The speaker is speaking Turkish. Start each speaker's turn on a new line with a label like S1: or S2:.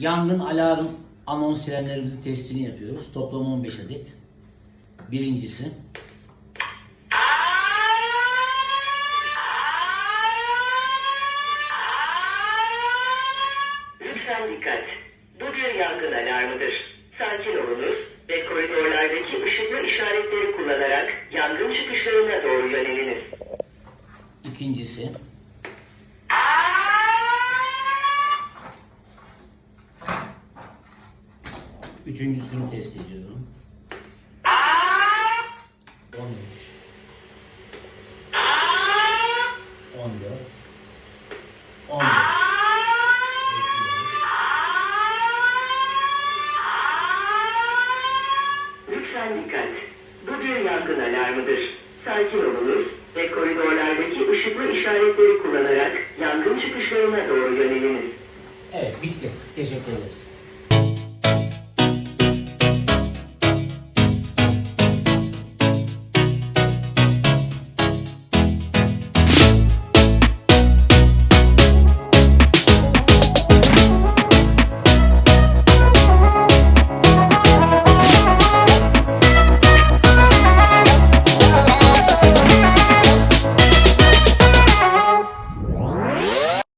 S1: Yangın alarm anons sirenlerimizin testini yapıyoruz. Toplam 15 adet. Birincisi.
S2: Lütfen dikkat. Bu bir yangın alarmıdır. Sakin olunuz ve koridorlardaki ışıklı işaretleri kullanarak yangın çıkışlarına doğru yöneliniz.
S1: İkincisi. Üçüncüsünü test ediyorum. 13 14 15 Bekliyoruz.
S2: Lütfen dikkat. Bu bir yangın alarmıdır. Sakin olunuz ve koridorlardaki ışıklı işaretleri kullanarak yangın çıkışlarına doğru yöneliniz.
S1: Evet bitti. Teşekkür ederiz.